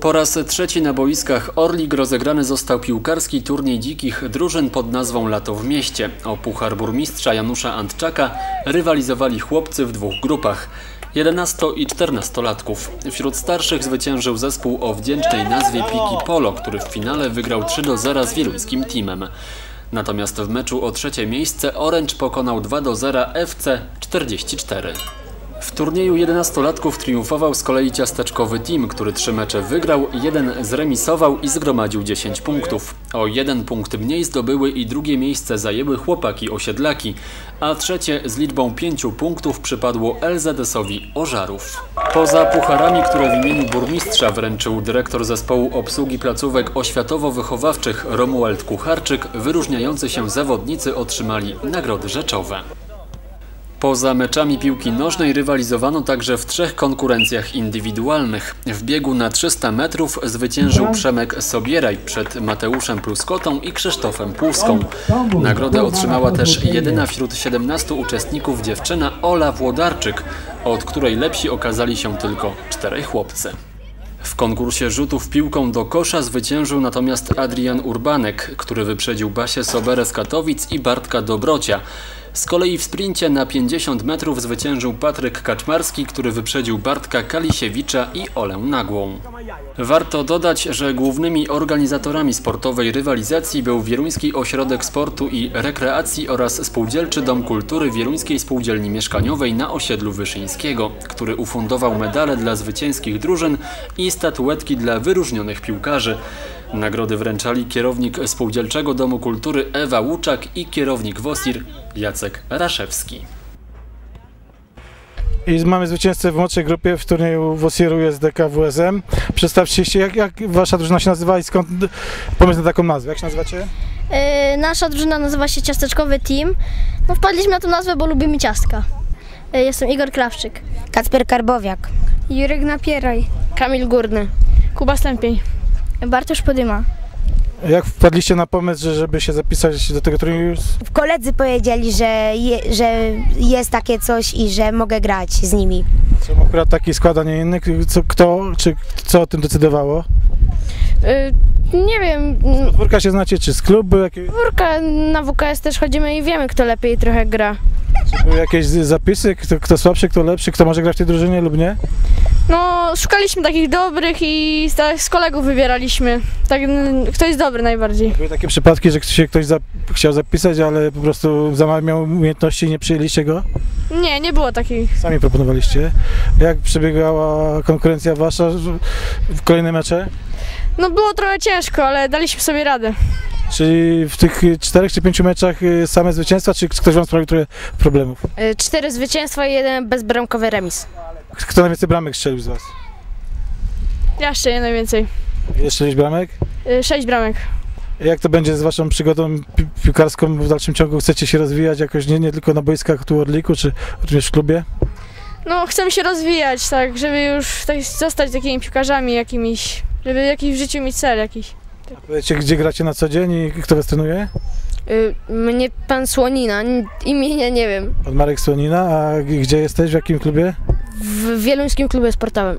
Po raz trzeci na boiskach Orlik rozegrany został piłkarski turniej dzikich drużyn pod nazwą Lato w mieście. O puchar burmistrza Janusza Antczaka rywalizowali chłopcy w dwóch grupach. 11 i 14-latków. Wśród starszych zwyciężył zespół o wdzięcznej nazwie Piki Polo, który w finale wygrał 3 do 0 z wieluńskim teamem. Natomiast w meczu o trzecie miejsce Orange pokonał 2 do 0 FC 44. W turnieju 11-latków triumfował z kolei ciasteczkowy team, który trzy mecze wygrał, jeden zremisował i zgromadził 10 punktów. O jeden punkt mniej zdobyły i drugie miejsce zajęły chłopaki osiedlaki, a trzecie z liczbą 5 punktów przypadło LZS-owi Ożarów. Poza pucharami, które w imieniu burmistrza wręczył dyrektor zespołu obsługi placówek oświatowo-wychowawczych Romuald Kucharczyk, wyróżniający się zawodnicy otrzymali nagrody rzeczowe. Poza meczami piłki nożnej rywalizowano także w trzech konkurencjach indywidualnych. W biegu na 300 metrów zwyciężył Przemek Sobieraj przed Mateuszem Pluskotą i Krzysztofem Płuską. Nagrodę otrzymała też jedyna wśród 17 uczestników dziewczyna Ola Włodarczyk, od której lepsi okazali się tylko czterej chłopcy. W konkursie rzutów piłką do kosza zwyciężył natomiast Adrian Urbanek, który wyprzedził Basię Soberę z Katowic i Bartka Dobrocia. Z kolei w sprincie na 50 metrów zwyciężył Patryk Kaczmarski, który wyprzedził Bartka Kalisiewicza i Olę Nagłą. Warto dodać, że głównymi organizatorami sportowej rywalizacji był Wieluński Ośrodek Sportu i Rekreacji oraz Spółdzielczy Dom Kultury Wieluńskiej Spółdzielni Mieszkaniowej na osiedlu Wyszyńskiego, który ufundował medale dla zwycięskich drużyn i statuetki dla wyróżnionych piłkarzy. Nagrody wręczali kierownik Spółdzielczego Domu Kultury Ewa Łuczak i kierownik WOSIR Jacek Raszewski. I mamy zwycięzcę w młodszej grupie w turnieju WOSIR-u SDK WSM. Przedstawcie się, jak, jak wasza drużyna się nazywa i skąd pomysł na taką nazwę? Jak się nazywacie? Yy, nasza drużyna nazywa się Ciasteczkowy Team. No, wpadliśmy na tę nazwę, bo lubimy ciastka. Yy, jestem Igor Krawczyk. Kacper Karbowiak. Jurek Napieraj. Kamil Górny. Kuba Stępień. Bartosz Podyma. Jak wpadliście na pomysł, że, żeby się zapisać do tego turnieju? Koledzy powiedzieli, że, je, że jest takie coś i że mogę grać z nimi. Czemu akurat taki skład, a nie inny? Co, kto, czy co o tym decydowało? Y, nie wiem, Podwórka się znacie, czy z klubu? Jakie, Wórka na WKS też chodzimy i wiemy, kto lepiej trochę gra. czy były jakieś zapisy? Kto, kto słabszy, kto lepszy? Kto może grać w tej drużynie lub nie? No, szukaliśmy takich dobrych i z, z kolegów wybieraliśmy. Tak, kto jest dobry najbardziej. Były takie przypadki, że się ktoś zap, chciał zapisać, ale po prostu za mało miał umiejętności i nie przyjęliście go? Nie, nie było takich. Sami proponowaliście. Jak przebiegała konkurencja wasza w kolejne mecze? No, było trochę ciężko, ale daliśmy sobie radę. Czyli w tych czterech czy pięciu meczach y, same zwycięstwa, czy ktoś wam sprawił trochę problemów? Y, cztery zwycięstwa i jeden bezbramkowy remis. Kto najwięcej bramek strzelił z was? Ja jeszcze najwięcej. Jeszcze sześć bramek? Y, sześć bramek. Jak to będzie z waszą przygodą pi- piłkarską w dalszym ciągu? Chcecie się rozwijać jakoś nie, nie tylko na boiskach tu w Orliku, czy również w klubie? No, chcemy się rozwijać, tak, żeby już tak zostać takimi piłkarzami jakimiś, żeby jakiś w życiu mieć cel jakiś. Powiedzcie, gdzie gracie na co dzień i kto was trenuje? Y, mnie pan Słonina, imienia nie wiem. Pan Marek Słonina, a gdzie jesteś, w jakim klubie? W wieluńskim klubie sportowym.